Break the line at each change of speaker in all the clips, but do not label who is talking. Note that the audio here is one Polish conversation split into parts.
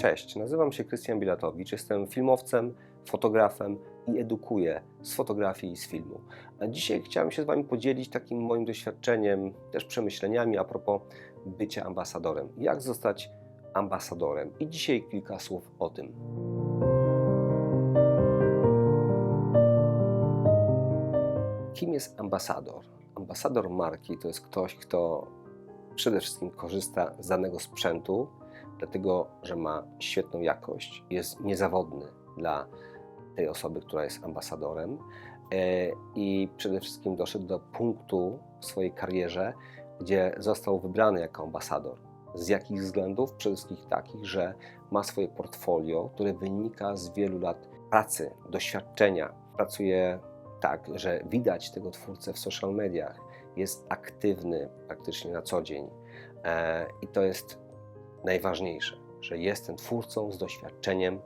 Cześć, nazywam się Krystian Bilatowicz, jestem filmowcem, fotografem i edukuję z fotografii i z filmu. A dzisiaj chciałem się z Wami podzielić takim moim doświadczeniem, też przemyśleniami a propos bycia ambasadorem. Jak zostać ambasadorem? I dzisiaj kilka słów o tym. Kim jest ambasador? Ambasador marki to jest ktoś, kto przede wszystkim korzysta z danego sprzętu, dlatego że ma świetną jakość, jest niezawodny dla tej osoby, która jest ambasadorem e, i przede wszystkim doszedł do punktu w swojej karierze, gdzie został wybrany jako ambasador. Z jakich względów? Przede wszystkim takich, że ma swoje portfolio, które wynika z wielu lat pracy, doświadczenia. Pracuje tak, że widać tego twórcę w social mediach, jest aktywny praktycznie na co dzień. E, I to jest najważniejsze, że jestem twórcą z doświadczeniem.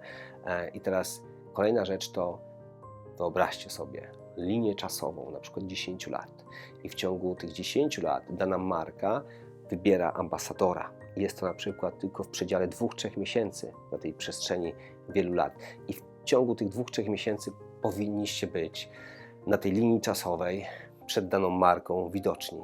E, I teraz kolejna rzecz to wyobraźcie sobie linię czasową, na przykład 10 lat. I w ciągu tych 10 lat dana marka wybiera ambasadora. Jest to na przykład tylko w przedziale 2-3 miesięcy na tej przestrzeni wielu lat. I w ciągu tych 2-3 miesięcy powinniście być na tej linii czasowej przed daną marką widoczni.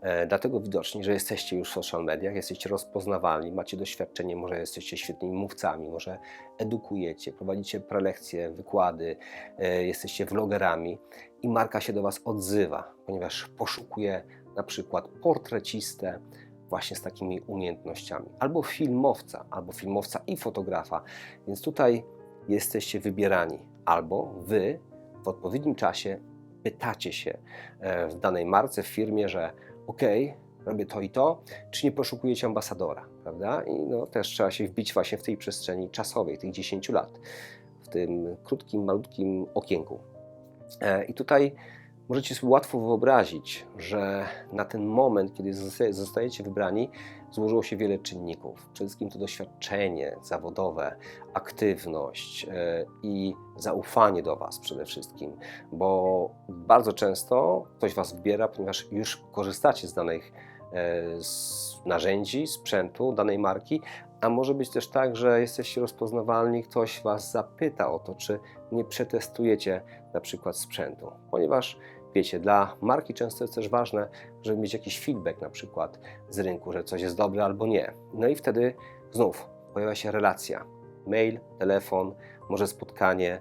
E, dlatego widoczni, że jesteście już w social mediach, jesteście rozpoznawalni, macie doświadczenie, może jesteście świetnymi mówcami, może edukujecie, prowadzicie prelekcje, wykłady, e, jesteście vlogerami i marka się do Was odzywa, ponieważ poszukuje na przykład portrecistę właśnie z takimi umiejętnościami, albo filmowca, albo filmowca i fotografa. Więc tutaj jesteście wybierani, albo Wy w odpowiednim czasie pytacie się e, w danej marce, w firmie, że ok, robię to i to, czy nie poszukujecie ambasadora, prawda? I no, też trzeba się wbić właśnie w tej przestrzeni czasowej, tych 10 lat, w tym krótkim, malutkim okienku. E, I tutaj możecie sobie łatwo wyobrazić, że na ten moment, kiedy zostajecie wybrani, złożyło się wiele czynników. Przede wszystkim to doświadczenie zawodowe, aktywność e, i zaufanie do Was przede wszystkim, bo bardzo często ktoś Was wybiera, ponieważ już korzystacie z danych e, narzędzi, sprzętu danej marki, a może być też tak, że jesteście rozpoznawalni, ktoś Was zapyta o to, czy nie przetestujecie na przykład sprzętu, ponieważ wiecie, dla marki często jest też ważne, żeby mieć jakiś feedback na przykład z rynku, że coś jest dobre albo nie. No i wtedy znów pojawia się relacja. Mail, telefon, może spotkanie,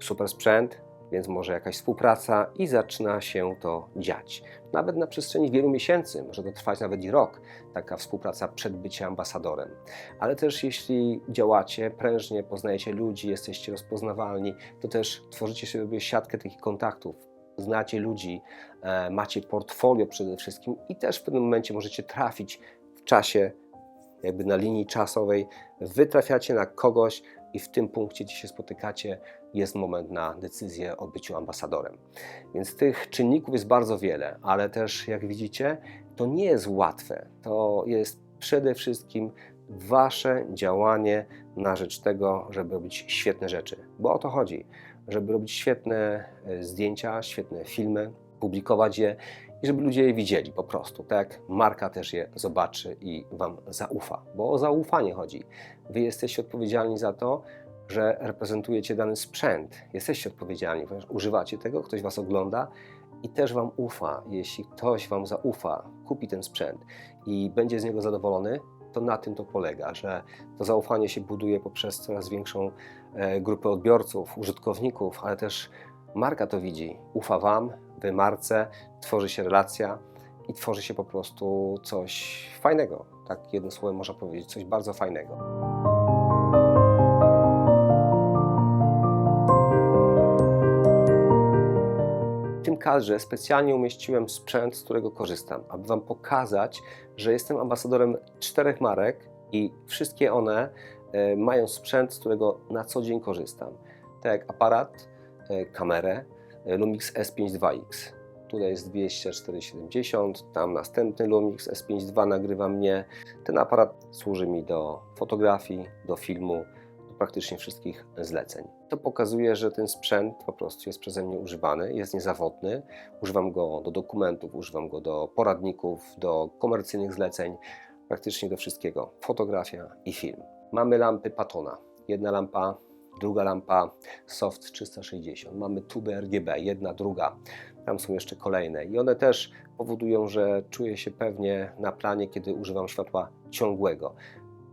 super sprzęt, więc może jakaś współpraca i zaczyna się to dziać. Nawet na przestrzeni wielu miesięcy, może to trwać nawet i rok, taka współpraca przed byciem ambasadorem. Ale też jeśli działacie prężnie, poznajecie ludzi, jesteście rozpoznawalni, to też tworzycie sobie siatkę takich kontaktów, znacie ludzi, e, macie portfolio przede wszystkim i też w pewnym momencie możecie trafić w czasie, jakby na linii czasowej, wy trafiacie na kogoś i w tym punkcie, gdzie się spotykacie, jest moment na decyzję o byciu ambasadorem. Więc tych czynników jest bardzo wiele, ale też jak widzicie, to nie jest łatwe. To jest przede wszystkim Wasze działanie na rzecz tego, żeby robić świetne rzeczy, bo o to chodzi żeby robić świetne e, zdjęcia, świetne filmy, publikować je i żeby ludzie je widzieli po prostu. Tak marka też je zobaczy i Wam zaufa, bo o zaufanie chodzi. Wy jesteście odpowiedzialni za to, że reprezentujecie dany sprzęt. Jesteście odpowiedzialni, ponieważ używacie tego, ktoś Was ogląda i też Wam ufa. Jeśli ktoś Wam zaufa, kupi ten sprzęt i będzie z niego zadowolony, to na tym to polega, że to zaufanie się buduje poprzez coraz większą e, grupę odbiorców, użytkowników, ale też marka to widzi, ufa Wam, Wy marce, tworzy się relacja i tworzy się po prostu coś fajnego. Tak jednym słowem można powiedzieć, coś bardzo fajnego. tym kadrze specjalnie umieściłem sprzęt, z którego korzystam, aby Wam pokazać, że jestem ambasadorem czterech marek i wszystkie one mają sprzęt, z którego na co dzień korzystam. Tak jak aparat, e, kamerę e, Lumix S5 2X. Tutaj jest 20470, tam następny Lumix S5 II nagrywa mnie. Ten aparat służy mi do fotografii, do filmu, praktycznie wszystkich zleceń. To pokazuje, że ten sprzęt po prostu jest przeze mnie używany, jest niezawodny. Używam go do dokumentów, używam go do poradników, do komercyjnych zleceń, praktycznie do wszystkiego. Fotografia i film. Mamy lampy Patona. Jedna lampa, druga lampa Soft 360. Mamy tuby RGB, jedna, druga. Tam są jeszcze kolejne i one też powodują, że czuję się pewnie na planie, kiedy używam światła ciągłego.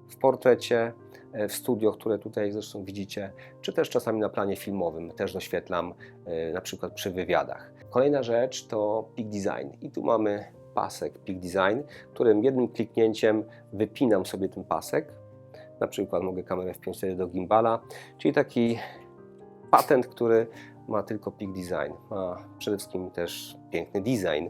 W portrecie, e, w studio, które tutaj zresztą widzicie, czy też czasami na planie filmowym też doświetlam, e, na przykład przy wywiadach. Kolejna rzecz to Peak Design i tu mamy pasek Peak Design, którym jednym kliknięciem wypinam sobie ten pasek. Na przykład mogę kamerę wpiąć do gimbala, czyli taki patent, który ma tylko Peak Design. Ma przede wszystkim też piękny design,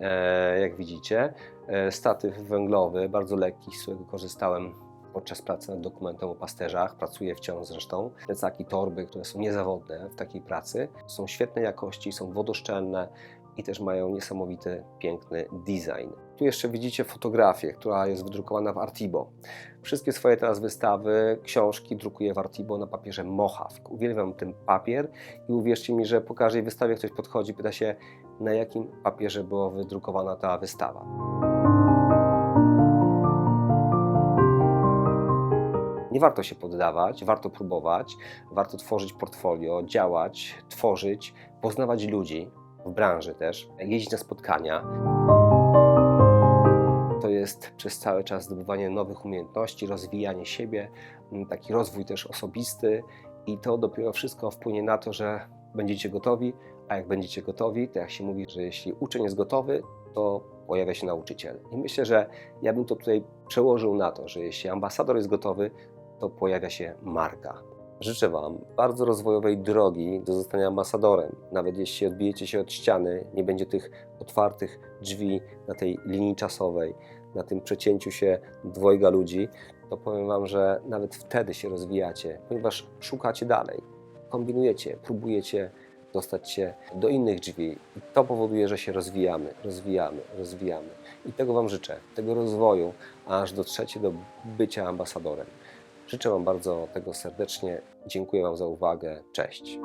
e, jak widzicie. E, statyw węglowy, bardzo lekki, z którego korzystałem podczas pracy nad dokumentem o pasterzach. Pracuję wciąż zresztą. Plecaki, torby, które są niezawodne w takiej pracy, są świetnej jakości, są wodoszczelne i też mają niesamowity, piękny design. Tu jeszcze widzicie fotografię, która jest wydrukowana w Artibo. Wszystkie swoje teraz wystawy, książki drukuję w Artibo na papierze Mojave. Uwielbiam ten papier i uwierzcie mi, że po każdej wystawie ktoś podchodzi, pyta się, na jakim papierze była wydrukowana ta wystawa. Nie warto się poddawać, warto próbować, warto tworzyć portfolio, działać, tworzyć, poznawać ludzi w branży też, jeździć na spotkania. To jest przez cały czas zdobywanie nowych umiejętności, rozwijanie siebie, taki rozwój też osobisty i to dopiero wszystko wpłynie na to, że będziecie gotowi, a jak będziecie gotowi, to jak się mówi, że jeśli uczeń jest gotowy, to pojawia się nauczyciel. I myślę, że ja bym to tutaj przełożył na to, że jeśli ambasador jest gotowy, to pojawia się marka. Życzę Wam bardzo rozwojowej drogi do zostania ambasadorem. Nawet jeśli odbijecie się od ściany, nie będzie tych otwartych drzwi na tej linii czasowej, na tym przecięciu się dwojga ludzi, to powiem Wam, że nawet wtedy się rozwijacie, ponieważ szukacie dalej, kombinujecie, próbujecie dostać się do innych drzwi. I to powoduje, że się rozwijamy, rozwijamy, rozwijamy. I tego Wam życzę, tego rozwoju, aż dotrzecie do bycia ambasadorem. Życzę Wam bardzo tego serdecznie. Dziękuję Wam za uwagę. Cześć.